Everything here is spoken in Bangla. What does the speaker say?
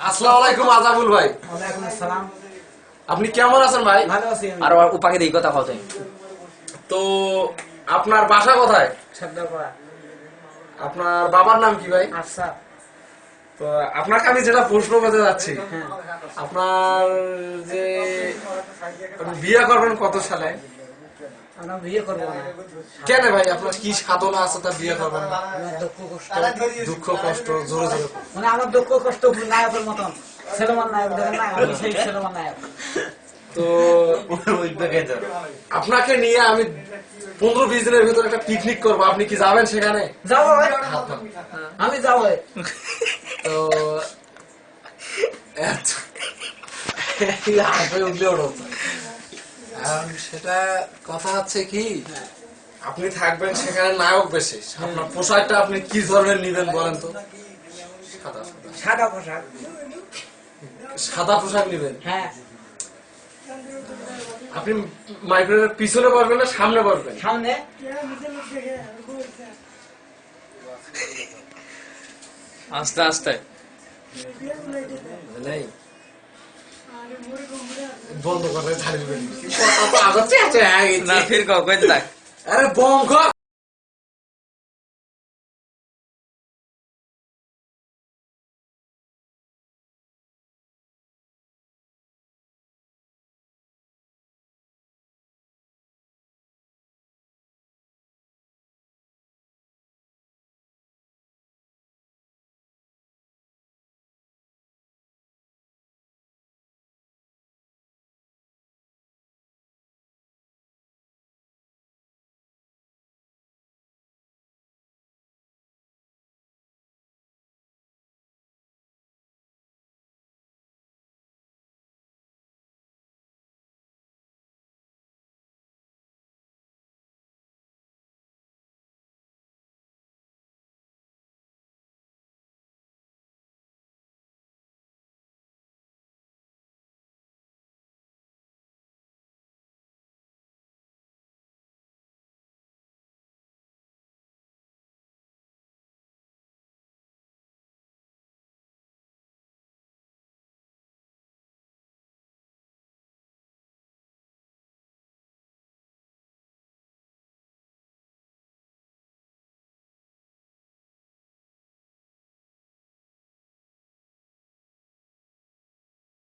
আসসালামু আলাইকুম আজাবুল ভাই। ওয়ালাইকুম আসসালাম। আপনি কেমন আছেন ভাই? ভালো আছি আর উপাকে দিই কথা কথা তো আপনার বাসা কোথায়? আপনার বাবার নাম কি ভাই? আচ্ছা তো আপনাকে আমি যেটা প্রশ্ন করতে যাচ্ছি হ্যাঁ। আপনার যে বিয়ে করবেন কত সালে আমরা বিয়ে করব না কেন ভাই? আপনার কি সাধনা আছে তা বিয়ে করবেন না? দুঃখ কষ্ট। জোরে জোরে মানে আমার দুঃখ কষ্ট নায়কের মতন। সেলমান নায়ক দেখেন না? আমি সেই সেলমান নায়ক। তো আপনাকে নিয়ে আমি পনেরো বিশ দিনের ভিতরে একটা পিকনিক করব। আপনি কি যাবেন সেখানে? যাব। আমি যাব তো এত- উঠলে ওঠো। এখন সেটা কথা হচ্ছে কি আপনি থাকবেন সেখানে নায়ক বেশি। আপনার পোশাকটা আপনি কি ধরনের নিবেন বলেন তো? সাদা সাদা। পোশাক। সাদা পোশাক নিবেন? হ্যাঁ। আপনি মাইক্রোওয়েভের পিছনে বসবেন না সামনে বসবেন? সামনে। আস্তে আস্তে। নেই। বন্ধ করে কথা তো আছে হ্যাঁ না ফির কই দেখ আরে বঙ্গ